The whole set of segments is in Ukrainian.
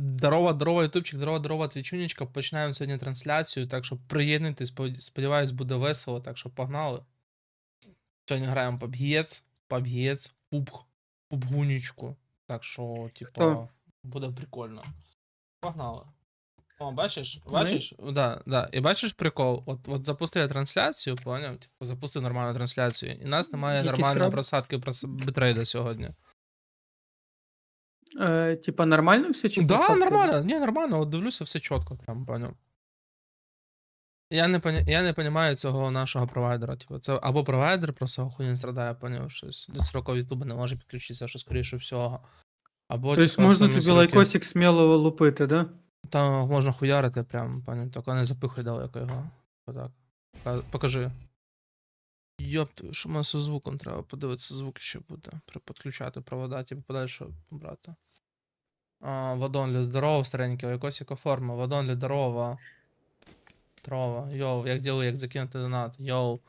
Здорово, здорово, ютубчик, здорово, здорово, твічунечка. Починаємо сьогодні трансляцію, так що приєднуйтесь, сподіваюсь, буде весело, так що погнали. Сьогодні граємо PUBG, PUBG, PUBG, PUBGунечку. Так що, типа, буде прикольно. Погнали. О, бачиш? Ми? Да, да. І бачиш прикол? От, от запустив я трансляцію, поняв? Типу, запустив нормальну трансляцію. І нас немає Який нормальної страт? просадки прос- битрейда сьогодні. Е, типа нормально все чи Да, просадка? нормально. Ні, нормально, от дивлюся, все чітко, прям поняв. Я не, поня... я не понимаю цього нашого провайдера. Типу, це або провайдер просто хуйня страдає, поняв, що з- до цього Ютуба не може підключитися, що скоріше всього. Або Тобто можна тобі лайкосик сміло лупити, да? Там можна хуярити прям, поняв, тільки не запихуй далеко його. Отак. Покажи. Йоп, твою, що в мене зі звуком треба подивитися, звук ще буде. Підключати провода, типу подальше брати. А, Вадонлі, здорово, старенький, якось яка форма. Вадонлі, здорово. Трова. Йоу, як діли, як закинути донат. Йоу.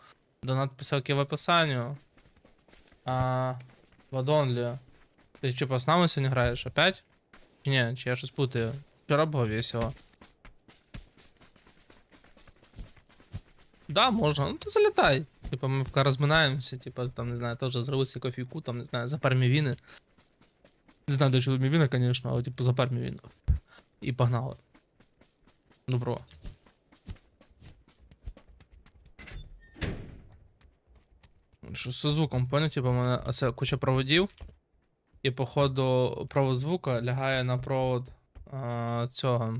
Донат писалки в описанню. А, Вадонлі. Ти типа з нами сьогодні граєш опять? Чи ні, чи я щось путаю? Вчора було весело. Да, можна. Ну то залітай. Типа ми поки розминаємося, типа там, не знаю, теж зробити кофійку, там, не знаю, за пармівіни. Не знаю, до чого мівіна, звісно, але типу за пармівіну. І погнали. Добро. Що зі звуком, поняв, типу, у мене оце куча проводів. І походу провод звука лягає на провод а, цього.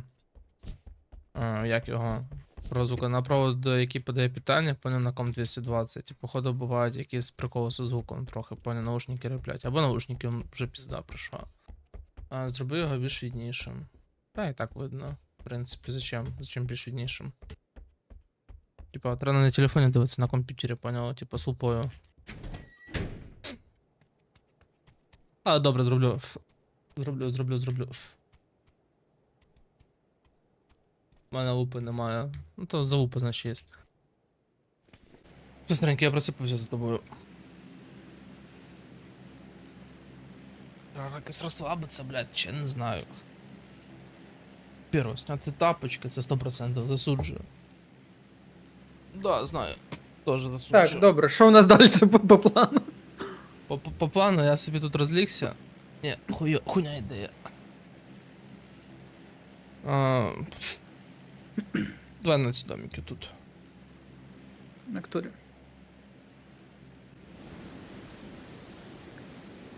А, як його? Провод звука. На провод, який подає питання, поняв на ком 220. І походу бувають якісь приколи зі звуком трохи, поняв, наушники реплять. Або наушники вже пізда прийшла. А, зроби його більш віднішим. Та і так видно. В принципі, зачем? Зачем більш віднішим? Типа, треба на телефоні дивитися на комп'ютері, поняв, типа з лупою. А, добре, зроблю. Зроблю, зроблю, зроблю. У мене лупи немає. Ну то за лупи, значить, є. Все, я просипався за тобою. Треба якось розслабитися, блядь, ще не знаю. Перво, зняти тапочки, це 100% засуджую. Да, знаю. Тоже засуджую. Так, добре, що у нас далі по, по плану? По, по, по плану я собі тут розлігся. Ні, хуйо, хуйня ідея. А, пф. Давай на ці домики тут. На турі.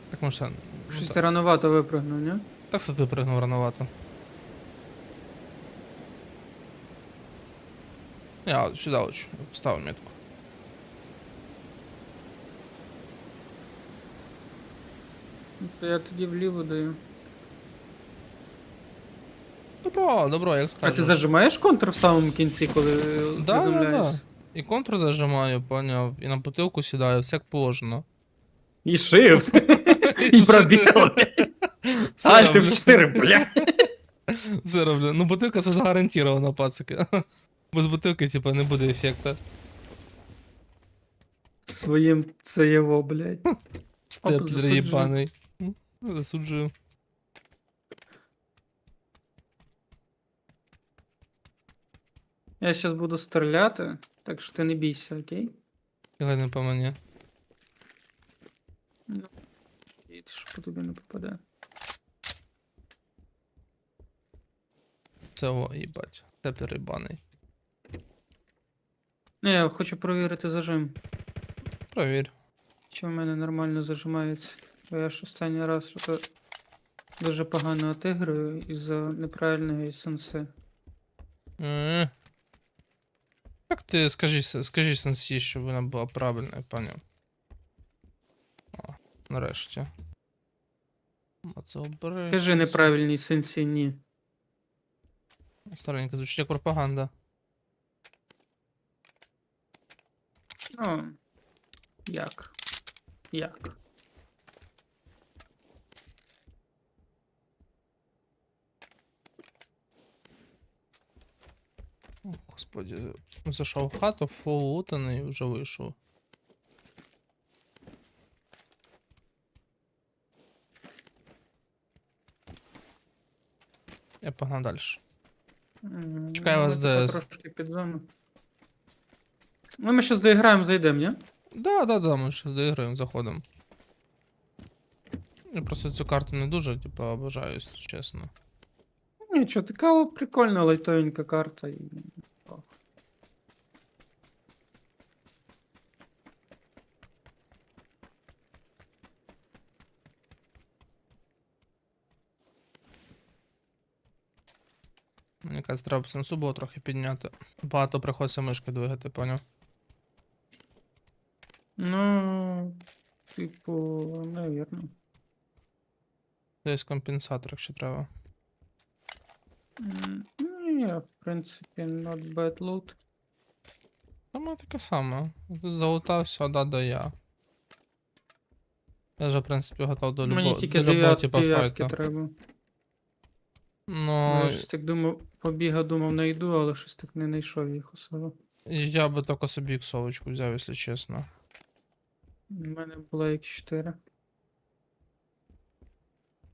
Так може. Щось ти рановато випрыгнув, ні? так що ти пригнув рановато. Я от сюди лучше. Я поставив метку. Ну, я тоді вліво даю. Добро, добро, як А скажеш. ти зажимаєш контр в самому кінці, коли Да, да, да. приземляєшся? І контур зажимаю, поняв. І на бутилку сідаю, все як положено. І shift. І пробіл. Все Альт роблю. F4, бля. Все роблю. Ну, бутилка це загарантірована, пацики. Без бутилки, типа, не буде ефекта. Своїм це його, блядь. Степлер засуджую. їбаний. М, Засуджую. Я зараз буду стріляти, так що ти не бійся, окей? Не по мені. І що по тобі не попаде. Це о, їбать. Степлер їбаний. Не, я хочу провірити зажим. Провір. Чи в мене нормально зажимається. Бо я ж останній раз що дуже погано отиграю із-за неправильної сенси. М. Так ти скажи, скажи сенсі, щоб вона була правильна, я поняв. О, нарешті. Оце обери. Кажи неправильній сенсі ні. Старенька, звучить як пропаганда. Ну. Як? Як? О, Господи, зайшов в хату, фул лутаний і вже вийшов. Я погнав далі. Чекаю вас тако Трошки під зону. Ну, ми щас доіграємо, зайдемо, ні? Да, да, да, ми зараз доіграємо, заходимо. Я просто цю карту не дуже, типу, обожаю, чесно. Нічого, така прикольна лайтовенька карта. Мені кажуть, треба сенсу було трохи підняти. Багато приходиться мишки двигати, поняв? Ну, типу, навірно. Десь компенсатор, якщо треба. М, Ні, в принципі, not bad loot. Та мене таке саме. Залутався, да, да я. Я вже, в принципі, готов до, любо... Мені тільки до любого типу дев'ятки треба. Ну, Я щось так думав, побіга, думав, знайду, але щось так не знайшов їх особо. я би тільки собі іксовочку взяв, якщо чесно. У мене було як 4.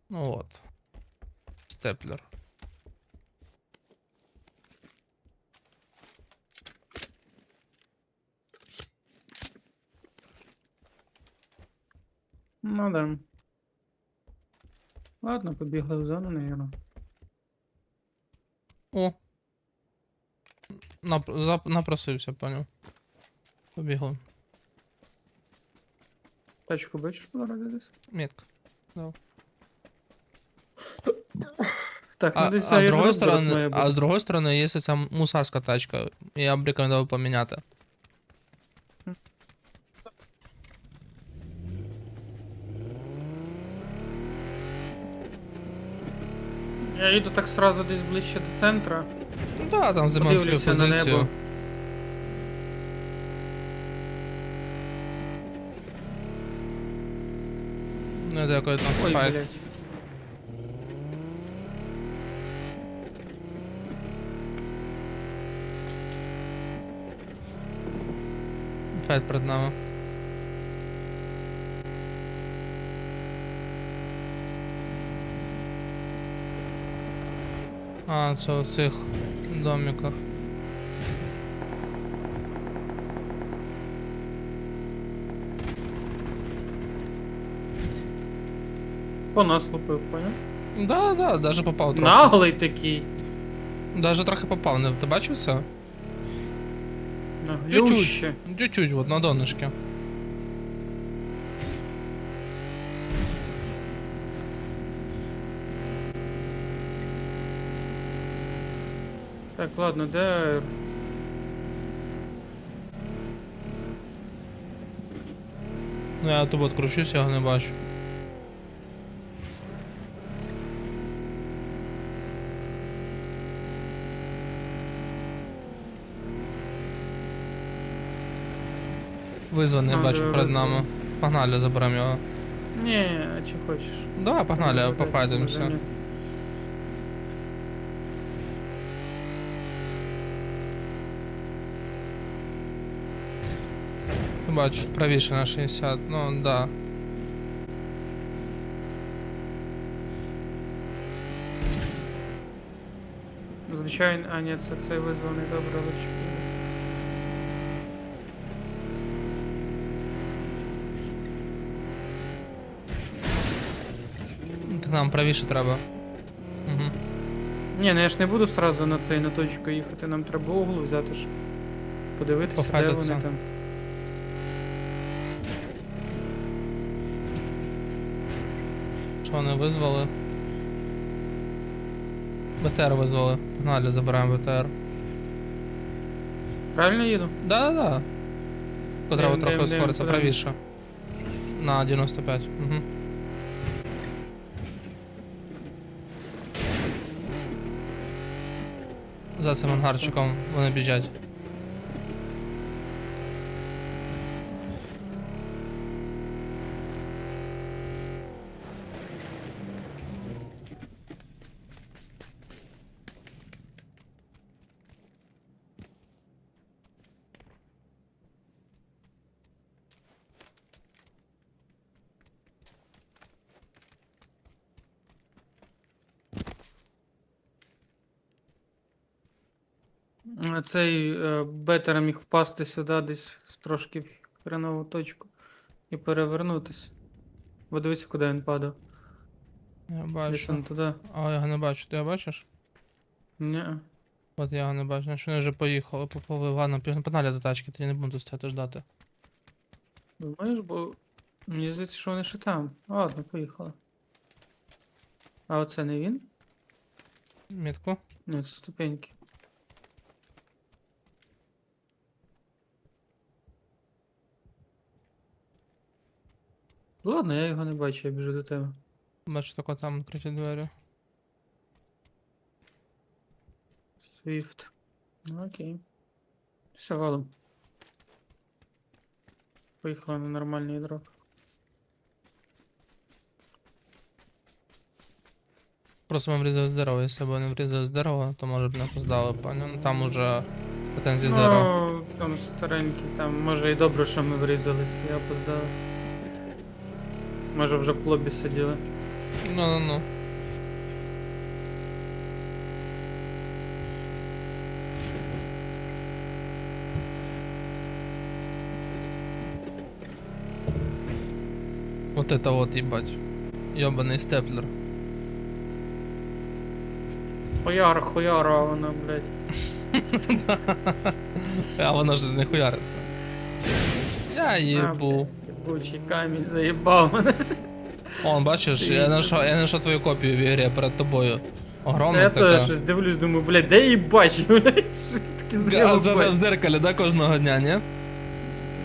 Ну от. Степлер. Ну да. Ладно, побігли в зону, наверное. О. Нап... Зап... Напросився, поняв. Побігли. Тачку бачиш по дорозі десь? Метка. Так, А, ну десь а, з другої сторони, а з другої сторони є ця мусарська тачка. Я б рекомендував поміняти. Я їду так сразу десь ближче до центра. Ну да, там займаємо свою Подивлюся на позицію. небо. Ну, дякую, там Ой, спайк. блядь. Файт перед нами. А, це у цих домиках. По нас лупив, поняв? Да, да, даже попав трохи. Наглий такий. Даже трохи попав, не ти бачив це? Наглюще. Тють-тють, от на донышки. Так, ладно, де? Ну я тут кручусь, я його не бачу. Визваний, А, бачу перед визваний. нами. Погнали, заберемо його. Ні, а чи хочеш? Давай, погнали, пофайтимося. Бачиш, правіше на 60, ну да. Звичайно, а ні, це цей визваний добре лучше. Так нам правіше треба. Угу. Ні, ну я ж не буду сразу на цей на точку їхати, нам треба углу взяти ж. Подивитися, де вони там. Що вони визвали? БТР визвали. Погнали, забираємо БТР. Правильно їду? Да-да-да. Треба трохи ускоритися, правіше. На 95. Угу. За цим ангарчиком вони біжать. Цей е, бетер міг впасти сюди десь трошки в хренову точку і перевернутися. Бо дивися, куди він падав. Я Десь бачу. туди. А я його не бачу. Ти його бачиш? Ні. От я його не бачу. Значить вони вже поїхали, поповили. Ладно, пі- погнали до тачки, тоді не буду тут стояти ждати. Думаєш, бо мені здається, що вони ще там. Ладно, поїхали. А оце не він? Мітку. Ні, це ступеньки. Ладно, я його не бачу, я біжу до тебе. Бачу тільки там відкриті двері. Свіфт. Ну окей. Все, валом. Поїхали на нормальний дроп. Просто ми врізали з дерева, якщо б не врізали з дерева, то може б не опоздали, поняв? Ну, Там уже претензії дерева. Ну, там старенький, там може і добре, що ми врізались, я опоздав. Може вже в лобі сиділи. Ну, ну, ну. Вот это вот, ебать. Ёбаный степлер. Хуяра, хуяра, вона, блядь. А воно ж з них хуяриться. Я їбу. Ебучий камінь заїбав мене. Он, бачиш, я знайшов, я знайшов твою копію в ігрі перед тобою. Огромна я така. теж щось дивлюсь, думаю, блядь, де її бачу, блядь, щось таке А зріло. це в зеркалі, да, кожного дня, ні?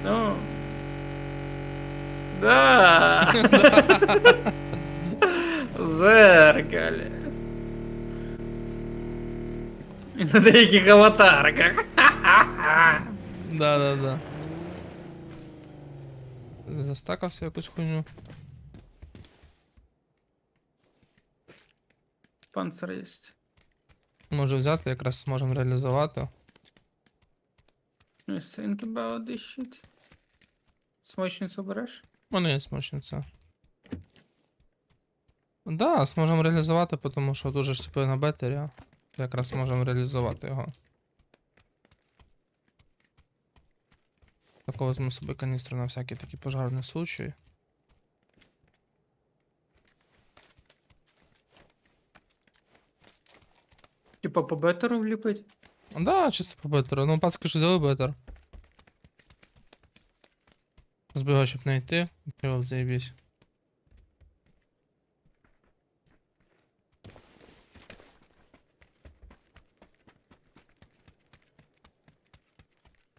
Ну. Да. В зеркалі. І на деяких аватарках. Да, да, да. Застакався якусь хуйню. Панцир є. Може взяти, якраз зможемо реалізувати. Ну, about this shit. Смочницю береш? У мене є смочниця. Да, зможемо реалізувати, тому що дуже ж типу на бетері. Якраз зможемо реалізувати його. Такого візьму собі каністру на всякий такий пожарний случай. Типа по бетеру вліпить? Да, чисто по бетеру. Ну, пацки ж взяли бетер. Збігав, щоб не йти. Чого заєбісь.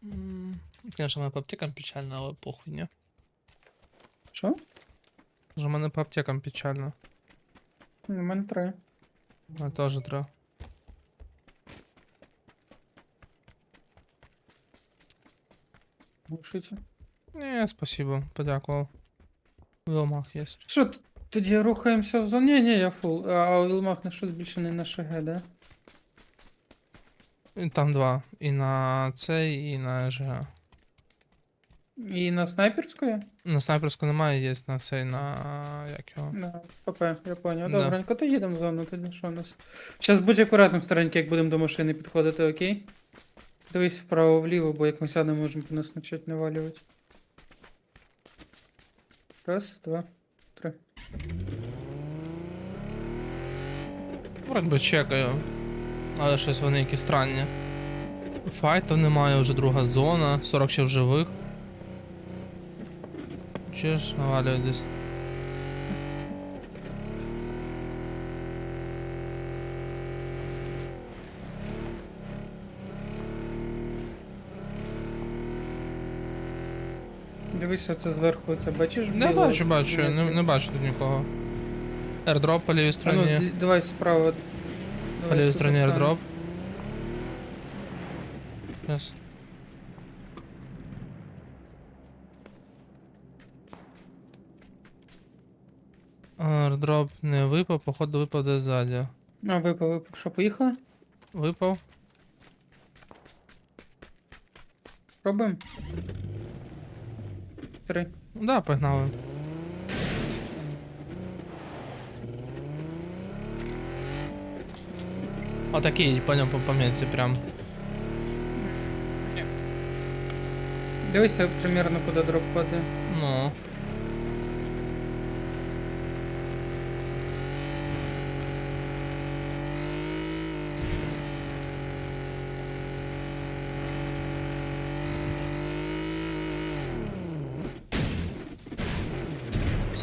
М, Конечно, мене по аптекам печально, але похуй, не? Що? Вже мене по аптекам печально. У мене три. А теж треба. Глушите. Ні, спасибо, подякував. Вилмах є. Що, тоді рухаємося в зону? Ні, ні, я фул. А у Вілмах на щось більше не на ШГ, да? І Там два. І на цей, і на ЖГ. І на снайперської? На снайперську немає, є на цей, на як його. На ПП, я поняв. Да. Добренько, то їдемо в зону, тоді що у нас. Зараз будь акуратним старенький, як будемо до машини підходити, окей? Дивись вправо-вліво, бо як ми сядемо, можемо по нас почати навалювати. Раз, два, три. Вроді би чекаю. Але щось вони якісь странні. Файтів немає, вже друга зона, 40 ще в живих. Чи ж навалюють десь. Дивись, це зверху, це бачиш? Не біле? бачу, бачу, не, не бачу тут нікого. Airdrop по лівій А ну, стороні. давай справа. По Давай лівій тут стороні останемо. airdrop. Yes. Airdrop не випав, походу випав десь ззаді. А, випав, випав. Що, поїхали? Випав. Пробуємо. Три. Да, погнали. Отакий, по ньому по пам'ятці прям. Дивися примерно куди дроп падає. Ну.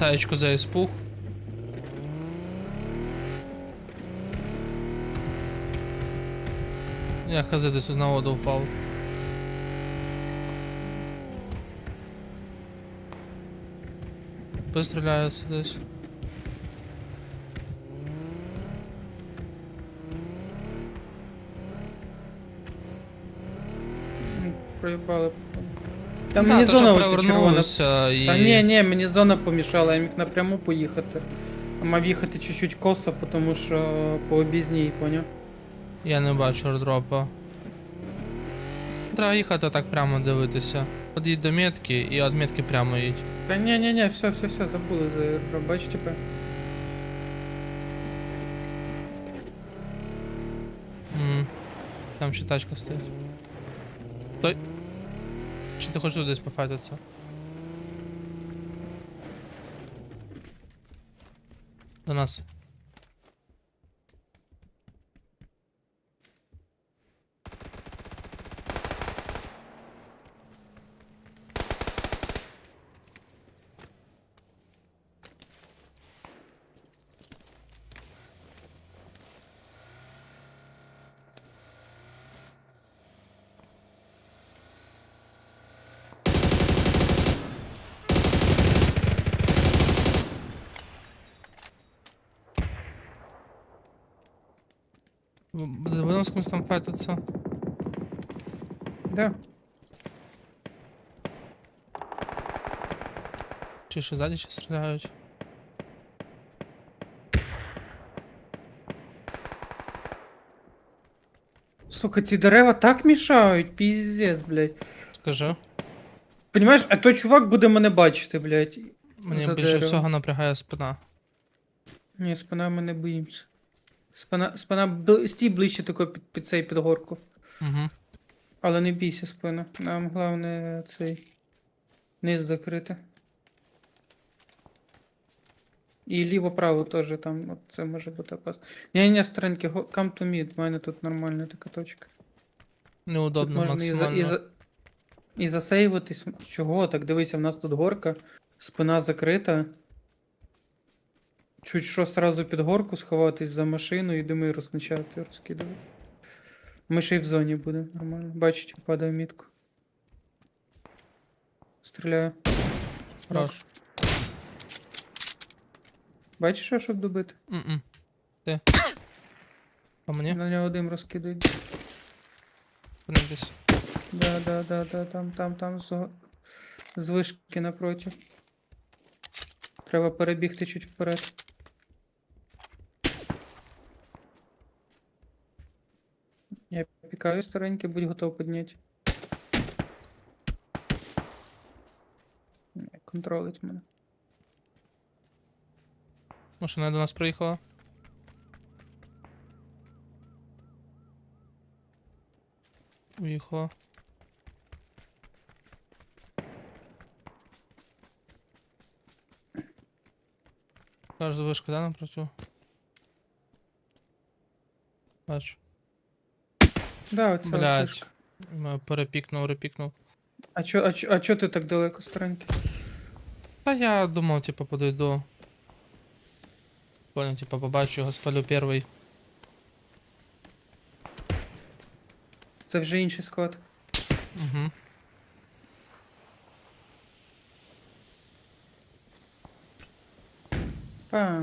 Саєчку за іспух. Я хз десь на воду впав. Постріляються десь. Проїбали. Та мені то, що зона оця червона. перевернулися і. Та ні, ні, мені зона помішала, я міг напряму поїхати. А мав їхати чуть-чуть косо, тому що по обізній, поняв? Я не бачу airdропа. Треба їхати так прямо дивитися. Под'їдь до метки і від метки прямо їдь. Та ні, ні, ні, все, все, все, забули за airdrop, бач. М. Там ще тачка стоїть. Стой. Ти хочеш тут десь пофайтитися? До нас. Будемо з кимось там файтитися. Да. Чи ще ззаді ще стріляють? Сука, ці дерева так мішають, піздець, блядь. Скажи. Понимаєш, а той чувак буде мене бачити, блядь. Мені більше дерево. всього напрягає спина. Ні, спина ми не боїмося. Спина, спина стій ближче тако під, під цей під горку. Угу. Але не бійся спина. Нам головне цей низ закрити. І ліво-право теж там, от це може бути опасно. Ні, ні, стреньки, го- come to mid, в мене тут нормальна така точка. Тут Неудобно можна і, за, максимально. і, за, і засейвитись. Чого? Так дивися, в нас тут горка, спина закрита. Чуть що сразу під горку сховатись за машину і думаю розкачати, розкидувати. Ми ще й в зоні буде нормально. Бачите, падає мітку. Стріляю. Хорош. Бачиш, що, щоб добити? Ти. По мені? На нього дим розкидають. Вони десь. Да, да, да, да, там, там, там з, з вишки напроти. Треба перебігти чуть вперед. Я пікаю старенький, будь готов підняти. Контролить мене. Машина до нас приїхала. Уїхала. Кажеш, вишка, да, напротив? Бачу. Да, оця Блядь. вишка. М, Перепікнув, репікнув. А чо, а чо, а чо ти так далеко старенький? Та я думав, типа, подойду. Понял, типа, побачу його, спалю перший. Це вже інший склад. Угу. Па.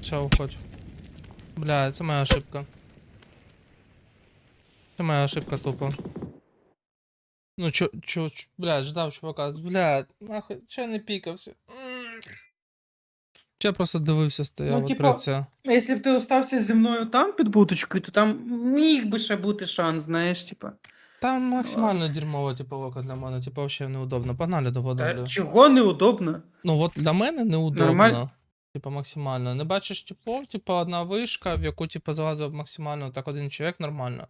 Все, уходь. Бля, це моя ошибка. Це моя ошибка тупо. Ну чо, чо, чо бля, ждав чувака. Бля, нахуй, чо я не пікався? Я просто дивився, стояв Ну, типа, це. Якщо б ти остався зі мною там під буточкою, то там міг би ще бути шанс, знаєш, типа. Там максимально дерьмова типа ока для мене, типа вообще неудобно. Погнали до води. Чого неудобно? Ну от для мене неудобно. Нормаль- Типа максимально. Не бачиш типов, типа одна вишка, в яку типа залазив максимально так один чоловік нормально.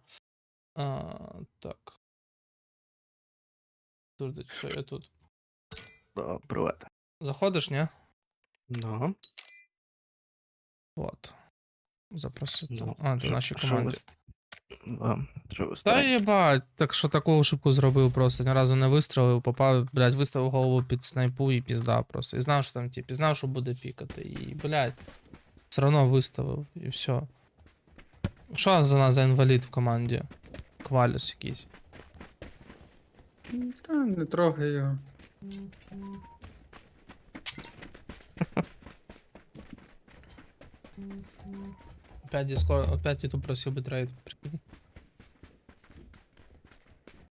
А, так. Тут, що я тут. Привет. Заходиш, ні? Да. От. Запросити. Ну, а, ти наші команді. Да, що Та єбать, так що таку ошибку зробив просто. Ні разу не вистрелив, попав, блядь, виставив голову під снайпу і пізда просто. І знав, що там тип, і знав, що буде пікати. І, блядь, все одно виставив, і все. Що за нас за інвалід в команді? Кваліс якийсь. М, Та не трогай його. Опять Discord, опять YouTube просил бы трейд.